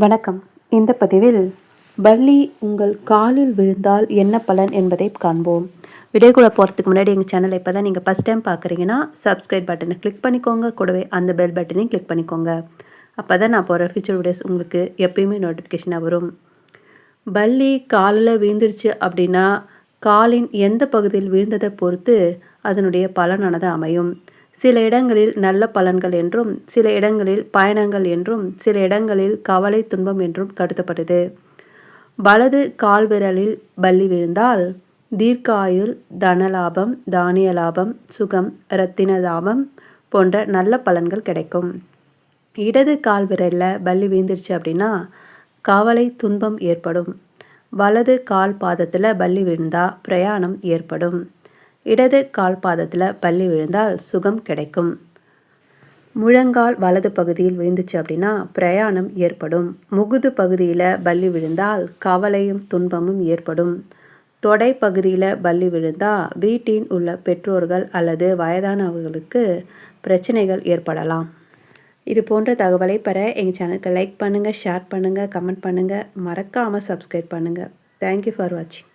வணக்கம். இந்த பதிவில் பள்ளி உங்கள் காலில் விழுந்தால் என்ன பலன் என்பதை காண்போம். வீடியோக்குள்ளே போகிறதுக்கு முன்னாடி எங்கள் சேனலை இப்போ தான் நீங்கள் ஃபஸ்ட் டைம் பார்க்குறீங்கன்னா சப்ஸ்கிரைப் பட்டனை கிளிக் பண்ணிக்கோங்க. கூடவே அந்த பெல் பட்டனையும் கிளிக் பண்ணிக்கோங்க. அப்போ தான் நான் போகிற ஃபியூச்சர் வீடியோஸ் உங்களுக்கு எப்பயுமே நோட்டிஃபிகேஷனாக வரும். பள்ளி காலில் விழுந்துடுச்சு அப்படின்னா காலின் எந்த பகுதியில் விழுந்ததை பொறுத்து அதனுடைய பலனானது அமையும். சில இடங்களில் நல்ல பலன்கள் என்றும் சில இடங்களில் பயணங்கள் என்றும் சில இடங்களில் கவலை துன்பம் என்றும் கருதப்பட்டது வலது கால்விரலில் பள்ளி விழுந்தால் தீர்க்காயுள் தனலாபம் தானிய லாபம் சுகம் இரத்தின லாபம் போன்ற நல்ல பலன்கள் கிடைக்கும். இடது கால்விரலில் பள்ளி வீழ்ந்துருச்சு அப்படின்னா கவலை துன்பம் ஏற்படும். வலது கால் பாதத்தில் பள்ளி விழுந்தால் பிரயாணம் ஏற்படும். இடது கால் பாதத்தில் பள்ளி விழுந்தால் சுகம் கிடைக்கும். முழங்கால் வலது பகுதியில் விழுந்துச்சு அப்படின்னா பிரயாணம் ஏற்படும். முகுது பகுதியில் பள்ளி விழுந்தால் கவலையும் துன்பமும் ஏற்படும். தொடை பகுதியில் பள்ளி விழுந்தால் வீட்டின் உள்ள பெற்றோர்கள் அல்லது வயதானவர்களுக்கு பிரச்சனைகள் ஏற்படலாம். இது போன்ற தகவலை பெற எங்கள் சேனலுக்கு லைக் பண்ணுங்கள் ஷேர் பண்ணுங்கள் கமெண்ட் பண்ணுங்கள் மறக்காமல் சப்ஸ்கிரைப் பண்ணுங்கள் தேங்க்யூ ஃபார் வாட்சிங்